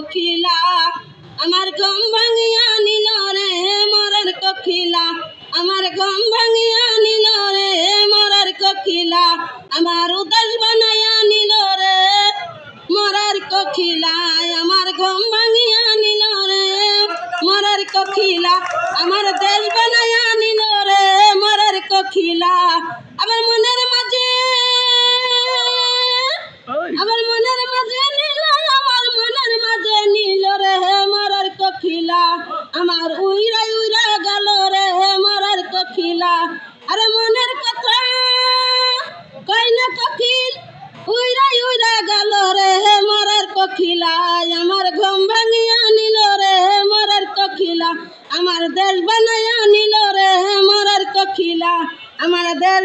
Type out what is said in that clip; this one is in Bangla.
কোকিলা আমার গম ভাঙিয়া নিল রে মরার কোকিলা আমার গম ভাঙিয়া নিল রে মরার কোকিলা আমার উদাস বানাইয়া নিল রে মরার কোকিলায় আমার গম ভাঙিয়া নিল রে মরার কোকিলা আমার দেশ বানাইয়া নিল রে মরার কোকিলা আমার উইরা উইরা গেল রে মরার কখিলা আরে মনের কথা কই না কখিল উইরা উইরা গেল রে মরার কখিলা আমার ঘুম ভাঙিয়া নিল রে মরার কখিলা আমার দেশ বানাইয়া নিল রে মরার কখিলা আমার দেশ